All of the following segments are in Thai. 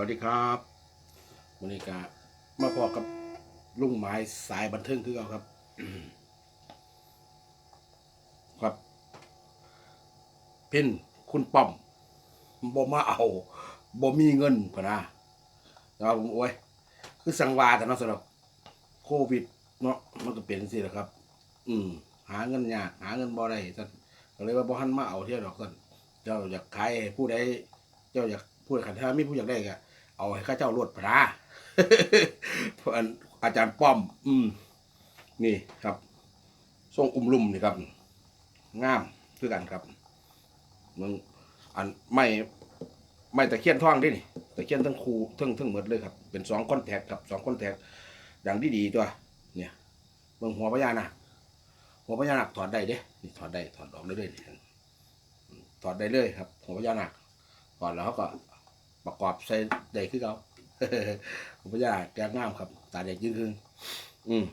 วัสดีครับวันนี้ก็มาพอกับลุงไม้สายบันเทิงคือเอาครับ ครับเพินคุณป้อมบ่มาเอาบ่มีเงินพะนะแล้วผมโอ้ยคือสังวาแต่เนาะสำหรับโควิด เนาะมันก็เป็นสิแหละครับ อืม หาเงินยากหาเงินบ่ได้ท่านก็เลยว่าบ่หันมาเอาเที่ยวดอกท่านเจ้าอยากขายผู้ใดเจ้าอยากพูดขันถ้ามีผู้อยากได้ก็ เอาให้ข้าเจ้ารวดพระอาจารย์ป้อม อืม นี่ครับทรงอุ้มลุ่มนี่ครับงามคือกันครับมึงอันไม่ไม่ตะเคียนท่องดินี่ตะเคียนทั้งครูทั้งทั้งหมดเลยครับ เป็นสองคอนแทคครับสองคอนแทคดังดีดีตัว เนี่ยเบิ่งหัวพญานาคหัวพญานาคถอดได้เด้นี่ถอดได้ถอดออกได้เลยนี่ถอดได้เลยครับ หัวพญานาคถอดแล้วก็ ประกอบใส่ได้คือเขาหัวพญานาแกงามครับ ตาแดงยิ่งขึ้นอืม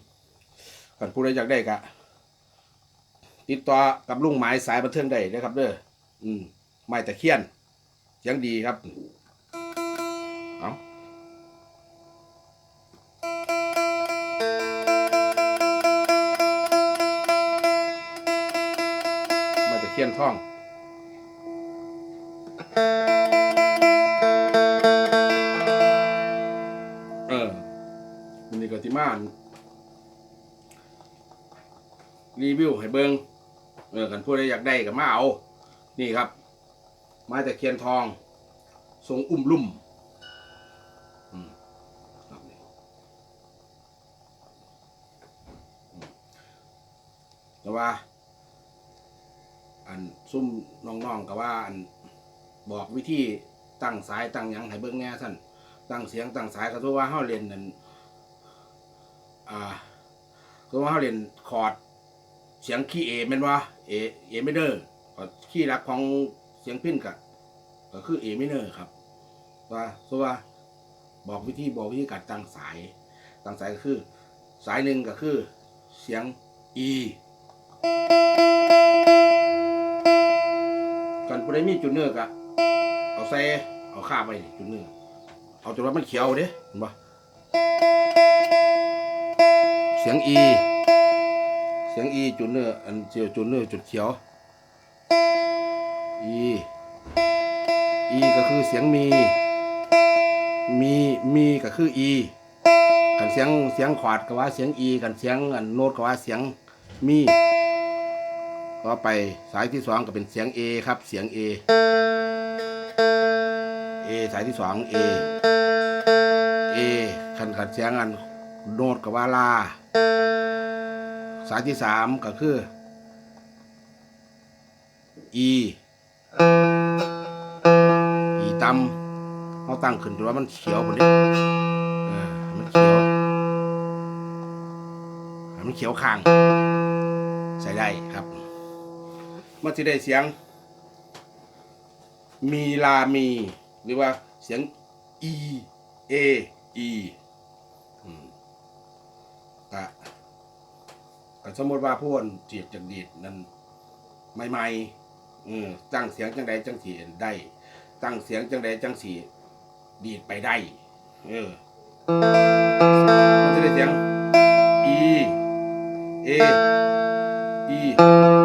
กันผู้ใดอยากได้ก็ติดต่อกับลุงหมายสายบันเทิงได้นะครับ เด้ออืมไม้ตะเคียนเสียงดีครับ เอามาตะเคียนท่อง ออมันนี่ก็ที่มานรีวิวให้เบิงเออกันผู้ใดอยากได้ก็มาเอา นี่ครับไม้ตะเคียนทองทรงอุ้มลุ่มแต่ว่า อันซุ่มน้องๆก็ว่าอันบอกวิธีตั้งสายตั้งยังให้เบิ่งแหน่ท่าน ตั้งเสียงตั้งสายก็ถือว่าเฮาเล่นนั่นอ่าคือว่าเฮาเล่นคอร์ดเสียงคีย์เอแม่นว่าเอเอไม่เดอร์คีย์หลักของเสียงพิ้นก็ก็คือเอไม่เนอร์ครับ ว่าคือว่าบอกวิธีบอกวิธีการตั้งสาย ตั้งสายก็คือ สายหนึ่งก็คือ เสียง E กันผู้ใดมีจุดเนื้อกะเอาใส่เอาข้าไปจุดเนื้อ เอาจนว่ามันเขียวเด้เห็นปะเสียง E เสียง E จุดเนื้ออันเจียวจุดเนื้อจุดเขียว E E ก็คือเสียงมีมีมีก็คือ E กันเสียงเสียงขวาดก็ว่าเสียง E กันเสียงอันโน้ตก็ว่าเสียงมีต่อไปสายที่สองก็เป็นเสียง A ครับเสียงเอ A A สายที่สอง A A ขันขันเสียงอันโน้ตกับว่าลา สายที่สามก็คือ E E ต่ำเขาตั้งขึ้นถือว่ามันเขียวหมดเลยมันเขียวมันเขียวข้าง ใส่ได้ครับมันจะได้เสียง มีลามี หรือว่าเสียง e a e อืมกะกะสมมติว่าผู้คนเจียดจากดีดนั้นใหม่ๆตั้งเสียงจังใดจังสีได้ ตั้งเสียงจังใดจังสีดีดไปได้ เออมันจะได้เสียง e a e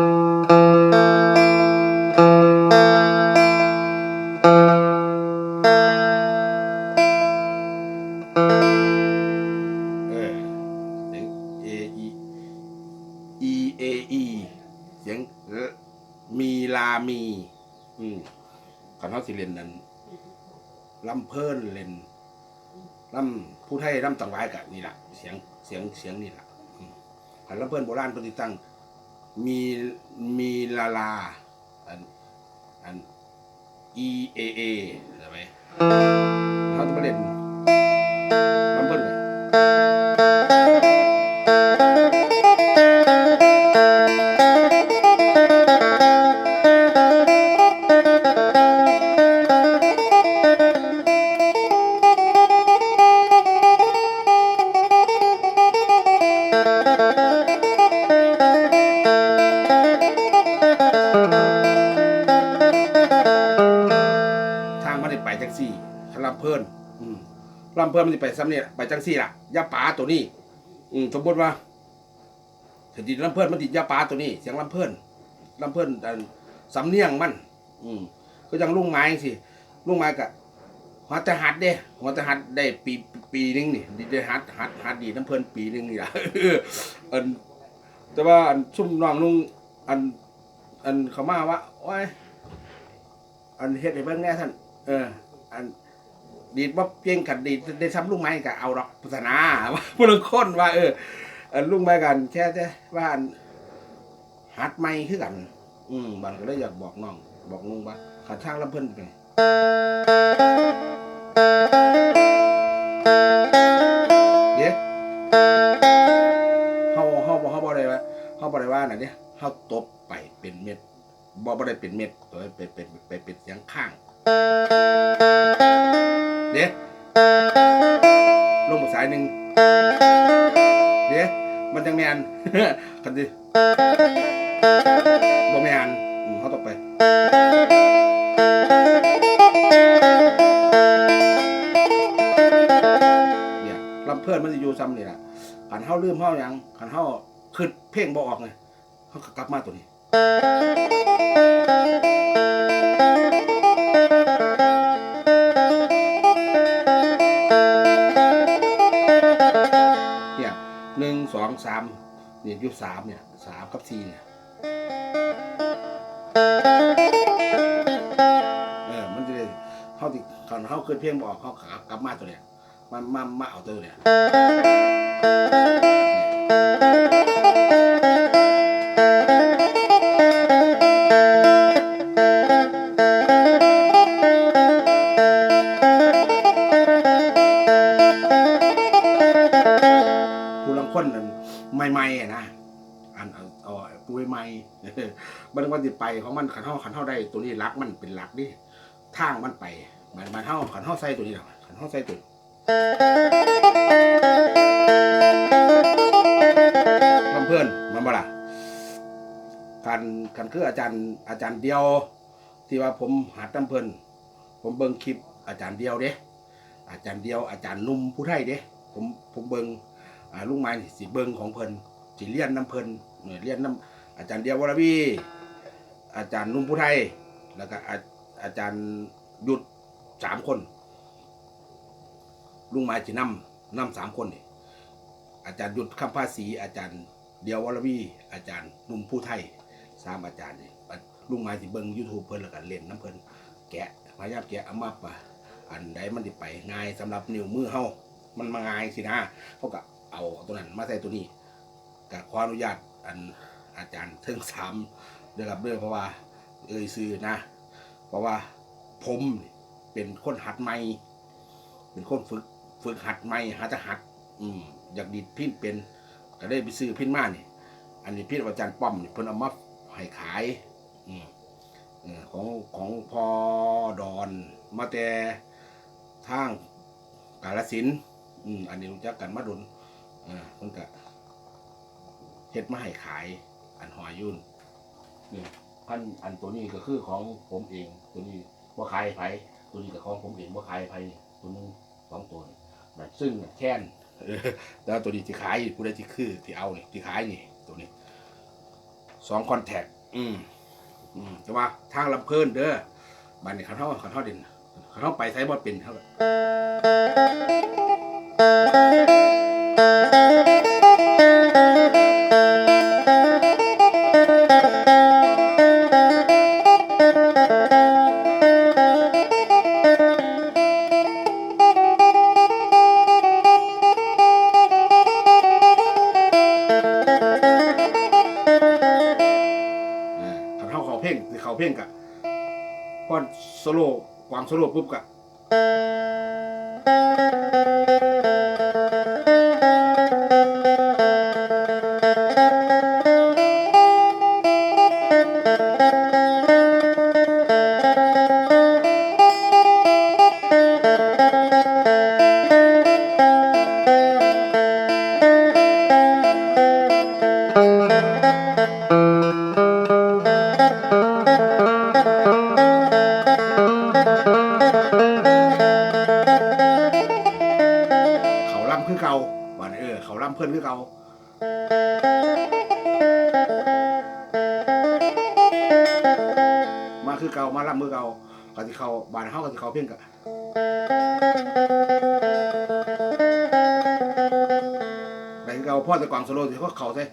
เสียงเสียงนี่แหละอืมขันลำเพิ่นโบราณปฏิตั้งมีมีลาลาอันอัน E A A ใช่ไหม พิ่นมันจะไปซ้ำเนี่ยไปจังซี่ล่ะยาป่าตัวนี้ อืมสมมติว่าถ้าดิลำเพิ่อนมันติดยาป่าตัวนี้ เสียงลำเพิ่อนลำเพิ่นอันสำเนียงมัน อืมก็ยังลุงไม้สิลุงไม้กะหัวต่หัดเด้หัวต่หัดได้ปีปีนึงนี่ได้หัดหัดหัดดีน้ำเพิ่อนปีนึงนี่ล่ะอันแต่ว่าอันซุ่มน้องลุงอัน อันเขามาว่าโอ้ยอันเฮ็ดให้เบิ่งแน่ท่านเออ อัน ดีดว่าเพียงกันดีดได้ซ้ำลุงไม้ก็เอาดอกพุทธนาว่าผู้ลางคนว่า เออลุงไม้กันแค่แต่ว่าอันหัดไม่คือกัน อืมบันก็เลยอยากบอกน้อง บอกลุงว่าขาทางลำเพิ่นไปเดี๋ยวเฮาเฮาบ่เฮาบ่ได้ว่าเฮาบ่ได้ว่าน่ะเด้เฮาตบไปเป็นเม็ดบ่บ่ได้เป็นเม็ดตัวเป็นเป็นเป็นเป็นเสียงข้าง เดี๋ยวลงมาสายหนึ่งเดี๋ยวมันจังแมนกันดิบ่แมนเขาต้องไปเนี่ยลำเพื่อนมันจะอยู่ซ้ำนี่แหละขันเฮาลืมเฮายังขันเฮาขึ้นเพลงบ่ออกไงเฮากลับมาตัวนี้ เนี่ยอยู่สามเนี่ยสามกับสี่เนี่ยเออมันจะได้เขาติขันเข้าขึ้นเพียงบอกเขาขากลับมาตัวเนี่ยมามามาเอาตัวเนี่ย เอาปุ้ยใหม่มันวันติไปของมันขันเท่าขันเท่าได้ตัวนี้รักมันเป็นหลักดิทางมันไปมันมันเท่าขันเท่าใส่ตัวนี้หรอขันเท่าใส่ตัวนี้ลำเพื่อนมันบ่ล่ะการการคืออาจารย์อาจารย์เดียว ที่ว่าผมหัดน้ำเพิ่อนผมเบิ่งคลิปอาจารย์เดียวเด้อาจารย์เดียวอาจารย์นุ่มผู้ไทยเด้ผมผมเบิ่งลุงไม้สิเบิ่งของเพิ่นสิเรียนน้ำเพิ่นเนี่ยเรียนน้ำ อาจารย์เดียววรวีอาจารย์นุ่มผู้ไทย แล้วก็อาอาจารย์หยุดสามคน ลุงม้สินำนำสามคนนี่อาจารย์หยุดคำภาษีอาจารย์เดียววรวีอาจารย์นุ่มผู้ไทยสามอาจารย์นี่ลุงม้สิเบิ่งยูทูบเพิ่นแล้วก็เล่นน้ำเพิ่นแกะพยายามแกะอามาปะอันใดมันสิไปง่ายสำหรับนิ้วมือเฮามันมาง่ายสินะเขาก็เอาตัวนั้นมาใส่ตัวนี้กับขออนุญาตอัน อาจารย์เทิงสามเด้อครับเด้อเพราะว่า เอ่ยซื้อนะ เพราะว่าผมเป็นคนหัดใหม่ เป็นคนฝึกฝึกหัดใหม่หาจะหัด อืมอยากดีดพินเป็น ก็ได้ไปซื้อพินมานี่อันนี้พินอาจารย์ป้อมนี่เพิ่นเอามาให้ขาย อืมของของพอดอนมาแต่ทางกาลสินอืมอันนี้รู้จักกันมาดุนอ่าเพิ่นก็เฮ็ดมาให้ขาย อันหอยยุ่นนี่พันอันตัวนี้ก็คือของผมเอง ตัวนี้ว่าขายไผตัวนี้ก็ของผมเองว่าขายไผ่ตัวนึงสองตัวนี่แบบซึ่งแค้นแต่ว่าตัวนี้ที่ขายผู้ใดที่คือที่เอานี่ที่ขายนี่ตัวนี้สองคอนแทคอืมอืมแต่ว่าทางลำเพลินเด้อบ้านนี้ขันเท่าขันเท่าเด่นขันเท่าไปไซบอดเป็นเท่ากับอ่า เพลงกะพอนโซโล่ความโซโล่ปุ๊บกะ นคือเก่ามาคือเก่ามาลำมือเก่าก็สิเขาบานี้เฮาก็สิเขาเพียงกะได้คือเก่าพ่อแต่กวางโซโล่สิเขาเขาใส่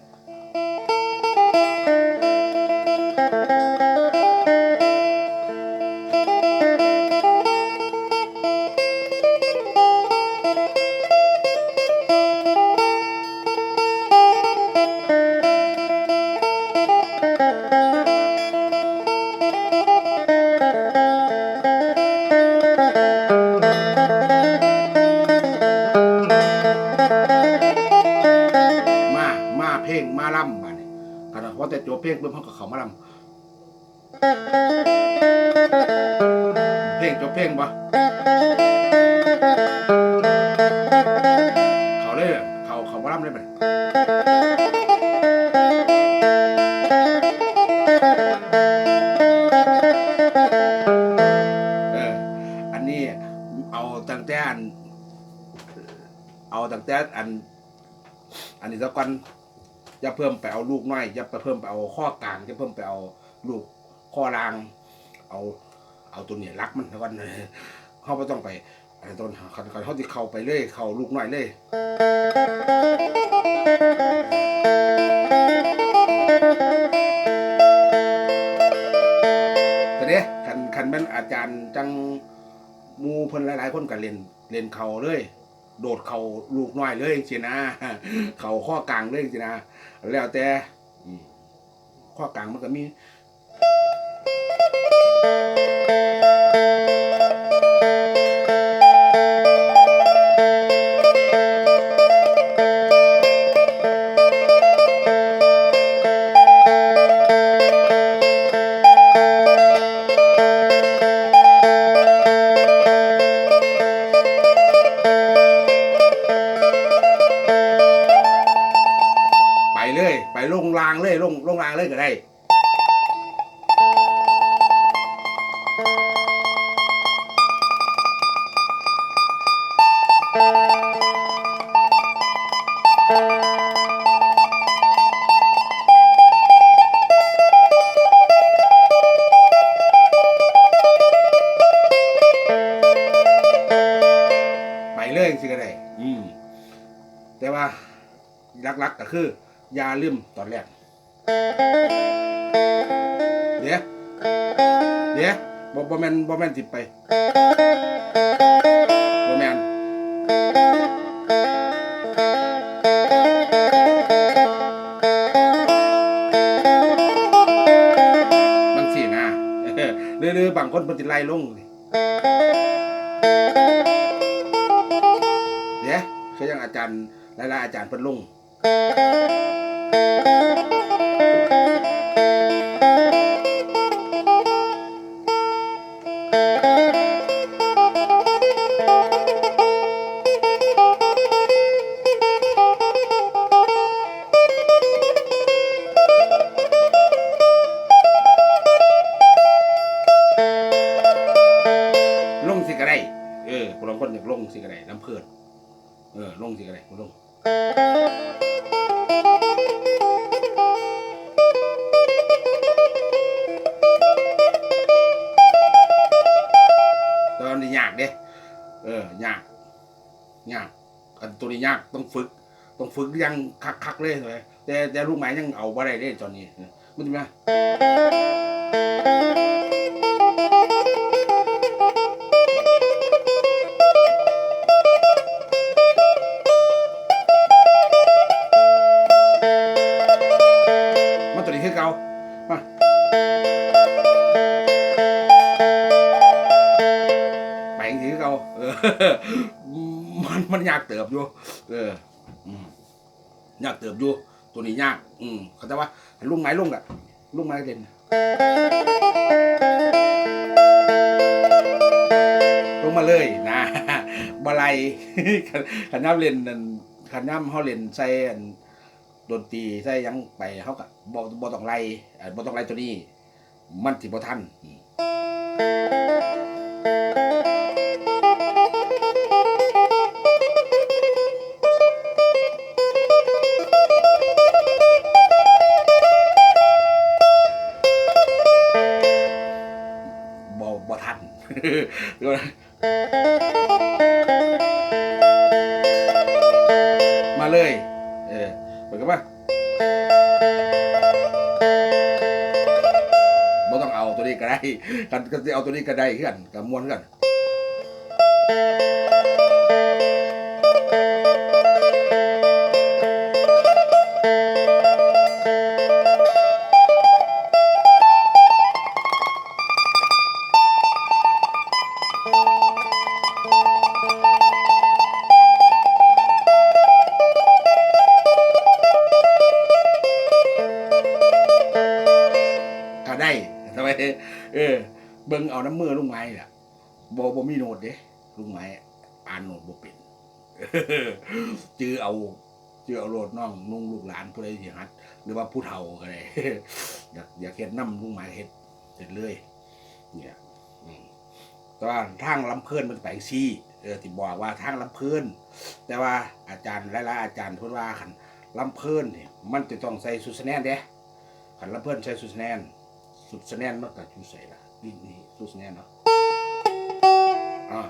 งมาล่ำมาเนี่ยขณะว่าแต่จบเพลงเพิ่มเขาก็เขามาล่ำเพลงจบเพลงปะเขาเลยเขาเขามาล่ำเลยปะเอออันนี้เอาตั้งแต่อัน เอาตั้งแต่อัน อันนี้แล้วกัน อย่าเพิ่มไปเอาลูกน้อยอย่าไปเพิ่มไปเอาข้อกลางอย่าเพิ่มไปเอาลูกข้อราง เอาเอาตัวเนี่ยรักมันแล้วกันเขาไม่ต้องไปอะไรต้นเขาเขาที่เข้าไปเลยเข้าลูกน้อยเลยแต่เนี้ยคันคันม่นอาจารย์จังมูเพิ่นหลายๆคนก็เล่นเล่นเขาเลย โดดเขาลูกน้อยเลยสินะ เข่าข้อกลางเลยสินะ แล้วแต่ข้อกลางมันก็มี เลยก็ได้ บ่แม่นบ่แม่นติดไปบ่แม่นบางสินะหรือหรือบางคนเพิ่นสิไล่ลงเดี๋ยวคือยังอาจารย์หลายๆอาจารย์เพิ่นลง นี้ยากเด้เออยากยากอันตัวนี้ยากต้องฝึก ต้องฝึกยังคักๆเลยเลยแต่แต่ลูกไม้ยังเอาบ่ได้เด้ตอนนี้มันจะมา มันมันยากเติบอยู่เอออยากเติบอยู่ ตัวนี้ยาก อืมเขาใจว่าลุงไม้ลุงอะลุงไม้เล่นลงมาเลยนะบะไลขันย่ำเล่นนั่นขันย่ำเขาเล่นใส่ดนตรีใส่ยังไปเขาก็บ่บ่ต้องไล่เอ่อบ่ต้องไล่ตัวนี้ มันสิบ่ทัน มมาเลย เออเหมือนกับว่าบ่ต้องเอาตัวนี้ก็ได้กันก็จะเอาตัวนี้ก็ได้คือกันกับมวนคือกัน ว่าผู้เฒ่าก็ได้อยากอยากเฮ็ดน้ำลุงไม้เฮ็ดเสร็จเลยเนี่ยแต่ว่าทางลำเพิ่นมันไปซี่เออที่บอกว่าทางลำเพิ่นแต่ว่าอาจารย์หลายๆอาจารย์พิ่นว่าคันลำเพิ่นนี่ยมันจะต้องใส่สุดสแนนเด้คันลำเพิ่นใส่สุดสแนนสุดสแนนมันก็อยู่ใส่ละนี่นี่สุดสแนนเนาะอ่า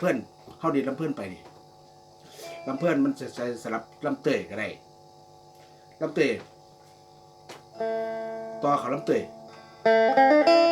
เพื่อนเฮาดีลำเพื่อนไปนี่ลำเพื่อนมันจะใส่สลับลำเตยก็ได้ลำเตยต่อเขาลำเตย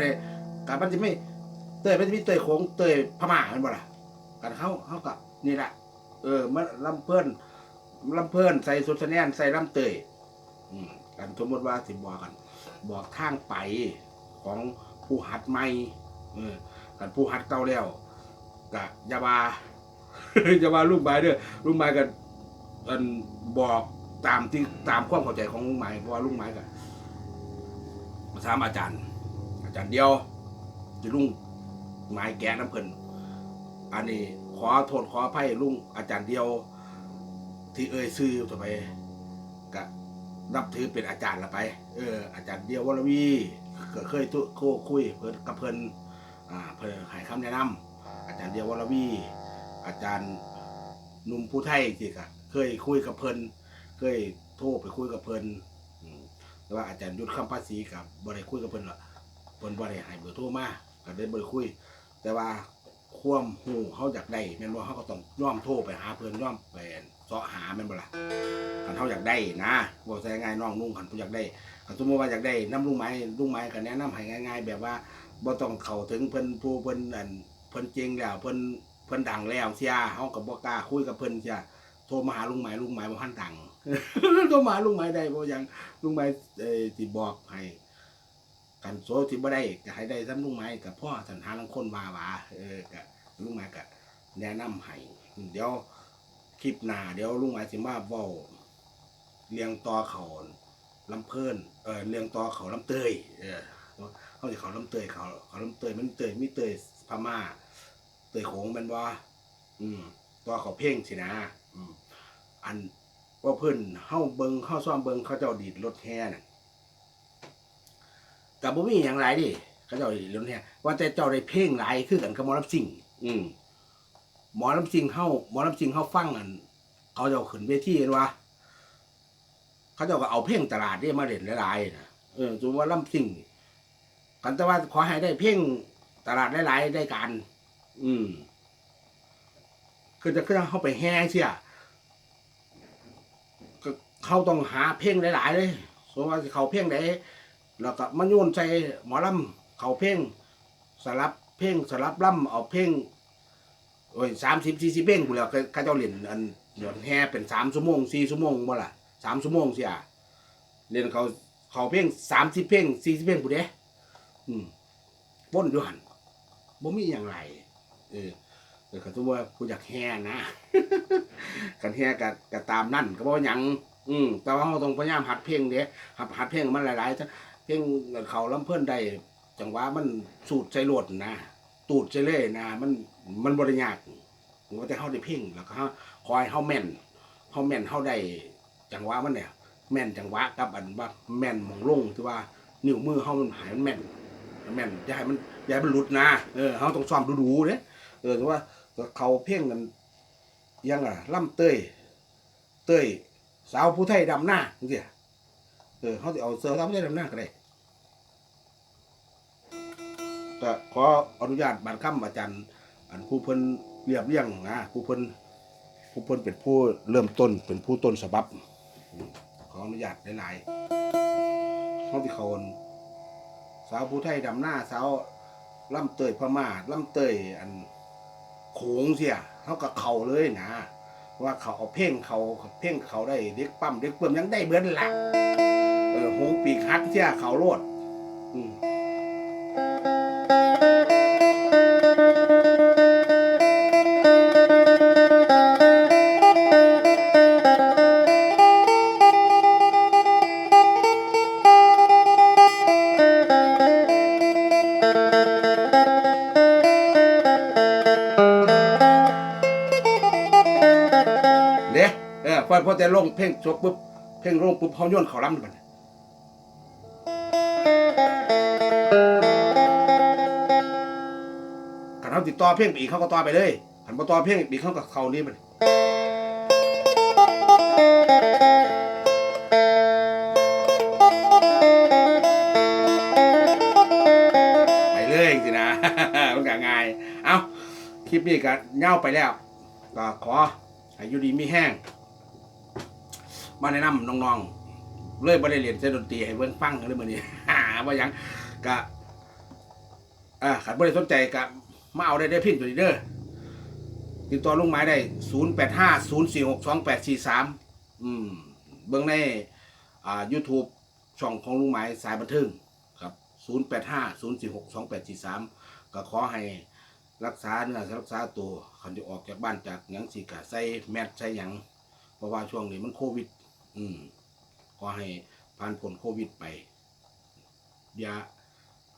เนี่ยการมันจะไม่เตยมันจะมีเตยโค้งเตยพม่าเห็นบ่ล่ะการเข้าเข้ากับนี่แหละเออมันลำเพิ่นลำเพิ่นใส่สุดแนนใส่ลำเตยอืมกันสมมติว่าสิบอกกัน บอกทางไปของผู้หัดใหม่เออกันผู้หัดเก่าแล้วกะอยาบาอย่าว่าลูกไม้เด้อลูกไม้กันอันบอกตามที่ตามความเข้าใจของลุงไม้เพราะว่าลุงไม้กันมาถามอาจารย์ อาจารย์เดียวจะลุงหมายแกะน้ำเพิ่นอันนี้ขอโทษขออภัยลุงอาจารย์เดียว ที่เอ่ยซื้อต่อไปกะนับถือเป็นอาจารย์ละไป เออ อาจารย์เดียววรวีก็เคยตุโคคุยเพิ่นกับเพิ่นอ่าเพิ่นให้คำแนะนำอาจารย์เดียววรวี อาจารย์หนุ่มผู้ไทยที่ก็เคยคุยกับเพิ่นเคยโทรไปคุยกับเพิ่นอืมแต่ว่าอาจารย์ยุทธคำภาษีกับบริคุยกับเพิ่นหรอก เพิ่นบริหายเบอร์โทรมาก็ได้บริคุย แต่ว่าความหูเขาอยากได้แม่นบ่เขาก็ต้องย่อมโทรไปหาเพิ่นย่อมไปเสาะหาแม่นบ่ล่ะคันเขาอยากได้นะบ่ใช่ง่ายน้องนุ่งคันผู้อยากได้คันสมมติว่าอยากได้น้ำลุงไม้ลุงไม้ก็แนะนำให้ง่าย ๆ แบบว่าบ่ต้องเข้าถึงเพิ่นผู้เพิ่นอันเพิ่นเจริงแล้วเพิ่นเพิ่นดังแล้วเสียเฮาก็บ่กล้าคุยกับเพิ่นเสียโทรมาหาลุงไม้ลุงไม้บ่ทันดังโทรมาหาลุงไม้ได้บ่ยังลุงไม้เอ่อที่บอกให้ กันโซที่บ่ได้ก็ให้ได้ซ้ำลุงไม้กับพ่อสันหาลังคนว่าว่าเออก็ลุงไม้ก็แนะนำให้เดี๋ยวคลิปหน้าเดี๋ยวลุงหมายสิมาเว้าเรียงต่อเขาลำเพิ่นเออเรียงต่อเขาลำเตยเออเขาสิเขาลำเตยเขาเขาลำเตยมันเตยมีเตยพม่าเตยโขงแมันบ่อืมต่อเขาเพ่งสินะอืมอันว่าเพิ่นเฮาเบิงเฮาซ่อมเบิงเขาเจ้าดีดรถแห่น่ะ กับบ่มีหยังหลายดิเขาเจ้าดีดรถแห่ว่าแต่เจ้าได้เพลงหลายคือกันกับหมอลำซิ่งอืมหมอลำซิ่งเฮาหมอลำซิ่งเฮาฟังอันเขาเจ้าขึ้นเวทีเห็นว่าเขาเจ้าก็เอาเพลงตลาดนี่มาเล่นหลายๆนะเออสมมติว่าลำซิ่งนี่กันแต่ว่าขอให้ได้เพลงตลาดหลายๆได้การอืมคือจะคือเข้าไปแห่เสียก็เขาต้องหาเพลงหลาย ๆ เลยสมมติว่าสิเขาเพลงไหน แล้วก็มาโยนใส่หมอลำเขาเพลงสลับเพลงสลับล่ำเอาเพลงโอ้ยสามสิบสี่สิบเพลงกูแล้วข้าเจ้าเล่นอันเดี๋ยวแห่เป็นสามชั่วโมงสี่ชั่วโมงบ่ล่ะสามชั่วโมงเสียเล่นเขาเขาเพลงสามสิบเพลงสี่สิบเพลงกูเด้อืมวนอยู่หันบ่มีอย่างไรเออเออคันสมมุติว่ากูอยากแห่นะกันแห่กับกับตามนั่นก็บ่หยังอืมแต่ว่าเราต้องพยายามหัดเพลงเด้หัดหัดเพลงมันหลายๆจัง เพลงเขาลำเพิ่อนได้จังหวะมันสูดใจโลดนะ ตูดใจเล่นะ มันมันบ่ได้ยากว่าแต่เฮาได้เพลงแล้วก็คอยเฮาแม่นเฮาแม่นเฮาได้จังหวะมันเนี่ยแม่นจังหวะกับอันว่าแม่นมองลงที่ว่านิ้วมือเฮามันหายมันแม่นแม่นอย่าให้มันอย่าให้มันหลุดนะเออเฮาต้องซ้อมดูๆเด้เออแต่ว่าเขาเพลงกันยังอะล่ำเต้ยเต้ยสาวผู้ไทยดำหน้าจังซี่เออเขาจะเอาเสือสาวผู้ไทยดำหน้าก็ได้ ก็ขออนุญาตบานค่ำอาจารย์ อันผู้เพิ่นเรียบเรียงนะผู้เพิ่นผู้เพิ่นเป็นผู้เริ่มต้นเป็นผู้ต้นฉบับ ขออนุญาตหลายๆเขาที่เขาอันสาวผู้ไทยดำหน้าสาวล่ำเตยพม่าล่ำเตยอันโขงเสียเขากับเขาเลยนะว่าเขาเอาเพ่งเขาเพ่งเขาได้เด็กปั๊มเด็กเปิ่มยังได้เบิดละเออหงปีกฮักเที่ยเขาโลด อืม พอพอแต่ลงเพ่งจบปุ๊บเพ่งลงปุ๊บเขาโยนเขาล้ำมันขันเขาติดต่อเพ่งปอีเขาก็ต่อไปเลยขันพอต่อเพ่งอีเขาก็เขานี่มันไปเลยสินะมันก็ง่าย เอาคลิปนี้ก็เง่าไปแล้ว ก็ขอให้อยู่ดีมีแห้ง มาแนะนำน้องๆ เลยบ่ได้เรียนเส้นดนตรีให้เบิ่งฟังเลยมื้อนี้ หาว่าหยังกะอ่าขันบ่ได้สนใจกะมาเอาได้ได้พินตัวนี้เด้อติดต่อลุงไม้ได้ 0850462843 อืม เบิ่งในอ่า YouTube ช่องของลุงไม้สายบันเทิงครับ 0850462843 ก็ขอให้รักษาเนื้อรักษาตัวคันจะออกจากบ้านจากหยังสิกะใส่แมสใส่หยังเพราะว่าช่วงนี้มันโควิด อืมขอให้ผ่านพ้นโควิดไป อย่า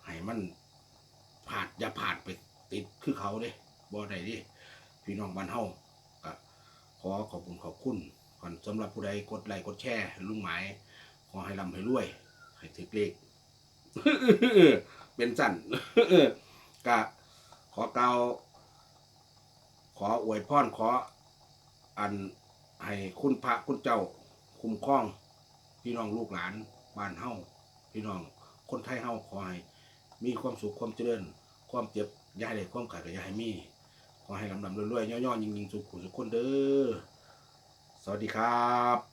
ให้มันผ่านอย่าผ่านไปติดคือเขาเด้บ่ได้ดิพี่น้องบ้านเฮาก็ขอขอบคุณขอบคุณก่อนสำหรับผู้ใดกดไลค์กดแชร์ลุงหมาย ขอให้ร่ำให้รวย ให้ถึกเลขเป็นสั้นกะขอเกล่าวขออวยพรขออันให้คุณพระคุณเจ้า คุ้มครอง พี่น้องลูกหลานบ้านเฮาพี่น้องคนไทยเฮาขอให้มีความสุขความเจริญ ความเจ็บย่ายได้ความขาดก็อย่ายมี ขอให้ลำลำรวยๆย่อๆยิงๆสุขุสุขคนเด้อสวัสดีครับ